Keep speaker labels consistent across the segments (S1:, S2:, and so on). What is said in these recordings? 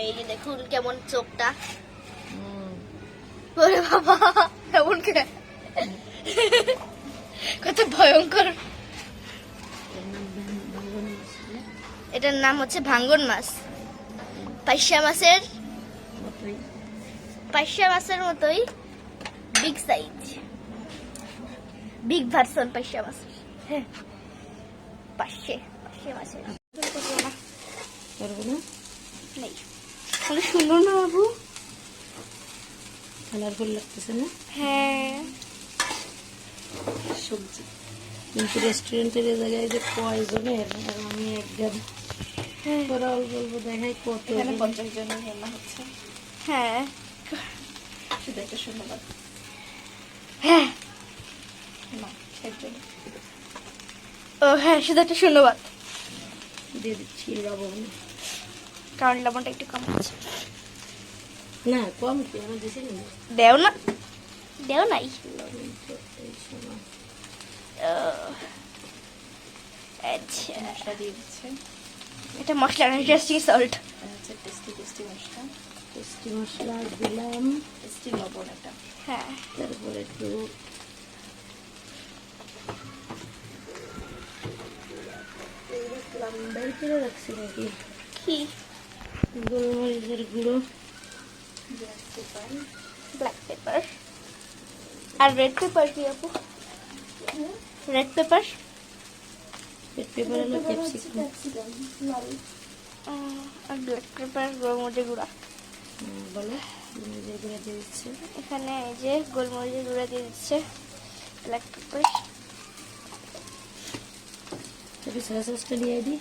S1: এই দেখুন কেমন চোখটা। ওরে বাবা, এমন কে? কত ভয়ঙ্কর। এটার নাম হচ্ছে ভাঙ্গন মাছ। পাইসা মাছের পাইসা মাছের মতোই বিগ সাইজ বিগ ভার্সন পাইসা মাছ হ্যাঁ পাশে।
S2: করব না
S1: বাবু
S2: লাগতেছে না
S1: হ্যাঁ
S2: সবজি রেস্টুরেন্টের জায়গায় যে আমি দেখাই
S1: হ্যাঁ
S3: শুধু একটা শূন্যবাদ
S1: হ্যাঁ হ্যাঁ
S2: দিয়ে দিচ্ছি লবণ।
S1: কারণ লবণটা একটু কম আছে।
S2: না কম
S1: দেও না। দেও নাই। আচ্ছা।
S3: দিয়ে দিচ্ছে।
S1: এটা মশলা টেস্টিং সল্ট
S3: হচ্ছে টেস্টি টেস্টি মশলা।
S2: টেস্টি মশলা দিলাম।
S3: টেস্টি লবণ এটা।
S1: হ্যাঁ।
S2: তারপরে একটু করে রাখছি নাকি?
S1: কি?
S2: গোলমরিচের গুঁড়ো।
S3: ব্ল্যাক পেপার
S1: ব্ল্যাক পেপার আর রেড পেপার কি আপু? রেড পেপার
S2: রেড পেপার হলো ক্যাপসিকাম
S1: আর ব্ল্যাক পেপার গোলমরিচের গুঁড়া।
S2: বলো গোলমরিচের গুঁড়ো দিয়ে দিচ্ছে।
S1: এখানে এই যে গোলমরিচের গুঁড়া দিয়ে দিচ্ছে। ব্ল্যাক পেপার
S2: তবে সয়া সসটা দিয়ে দিই।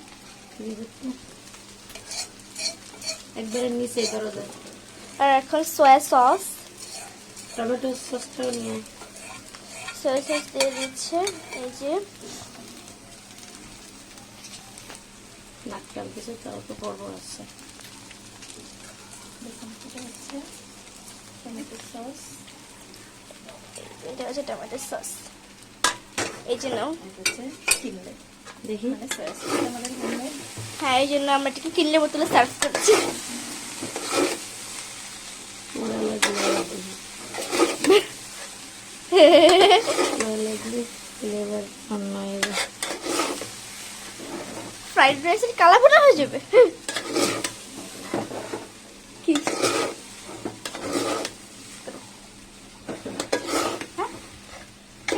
S2: একবারে নিচে করা যায়
S1: আর এখন সয়া সস
S2: টমেটো সসটাও নিয়ে।
S1: সয়া সস দিয়ে দিচ্ছে এই যে।
S2: নাক টান কিছু তাও তো বড় আছে
S3: টমেটো সস।
S1: এটা হচ্ছে টমেটো সস। এই জন্য
S3: এটা হচ্ছে কিনলে।
S2: দেখি।
S3: মানে
S1: হ্যাঁ এই জন্য আমরা এটাকে কিনলে বোতলে সার্ভ করছি। ফ্রাইড রাইসের কালা ভুনা হয়ে যাবে কি হ্যাঁ? কি?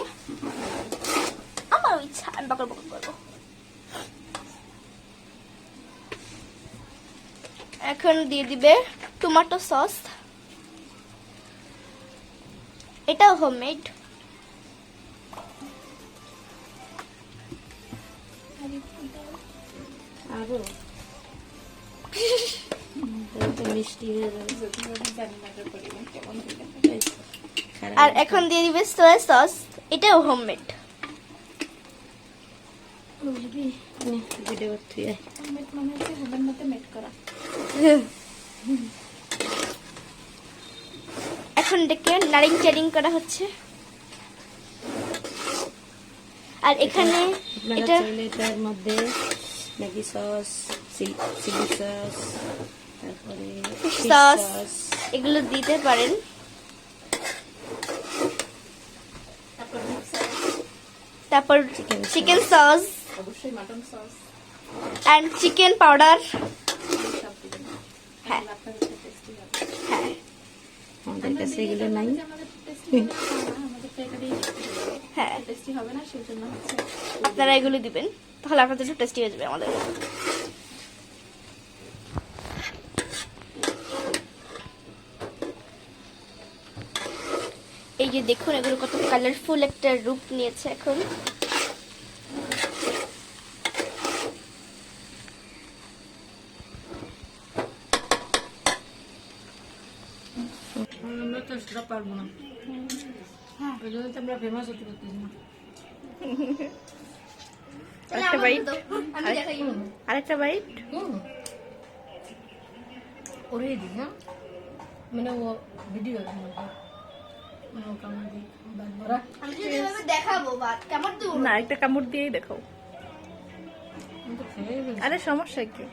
S1: আমার ইচ্ছা আমি বকর বকর করব এখন দিয়ে দিবে টমেটো সস এটাও হোমমেড আরও। এখন দিয়ে দিবে সোয়া সস এটাও হোমমেড
S2: নে, ভিডিও
S3: মানে হচ্ছে হোমের মধ্যে মেড করা
S1: এখন এটাকে নারিং চারিং করা হচ্ছে। আর এখানে এটা
S2: এটার মধ্যে ম্যাগি সস চিলি সস তারপরে
S1: sauce, এগুলো দিতে পারেন।
S3: তারপর সস।
S1: চিকেন সস
S3: অবশ্যই mutton sauce
S1: and chicken powder হ্যাঁ।
S3: তাহলে আপনার কাছে টেস্টি হবে।
S1: হ্যাঁ।
S2: আমাদের কাছে এগুলো নাই।
S3: টেস্টি
S1: হ্যাঁ।
S3: টেস্টি হবে না সেই জন্য
S1: আপনারা এগুলো দিবেন তাহলে আপনাদের একটু টেস্টি হয়ে যাবে আমাদের। এই যে দেখুন এগুলো কত কালারফুল একটা রূপ নিয়েছে এখন।
S2: আমরা তো সেটা পারব না। ওই জন্য তো আমরা ফেমাস হতে পারতেছি না।
S1: আরেকটা বাইট আরেকটা বাইট।
S2: হুম। ওরে দিই হ্যাঁ? মানে ও ভিডিও মানে
S3: না একটা কামড় দিয়েই দেখাও।
S1: আরে সমস্যা কি?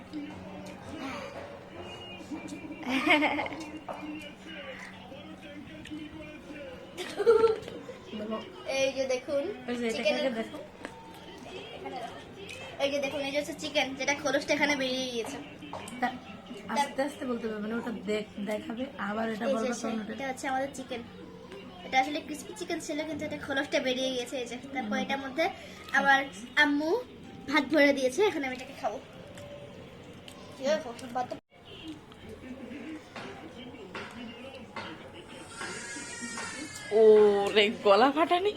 S1: এই যে দেখুন এই যে দেখুন এই যে হচ্ছে চিকেন যেটা খোলসটা এখানে বেরিয়ে গিয়েছে।
S2: আস্তে আস্তে বলতে পারবে না ওটা দেখ- দেখাবে আবার এটা বলবে
S1: হচ্ছে আমাদের চিকেন এটা আসলে ক্রিসপি চিকেন ছিল কিন্তু এটা খোলসটা বেরিয়ে গেছে এই যে। তারপর এটার মধ্যে আমার আম্মু ভাত ভরে দিয়েছে এখন আমি এটাকে খাব।
S3: ও রে গলা ফাটানি।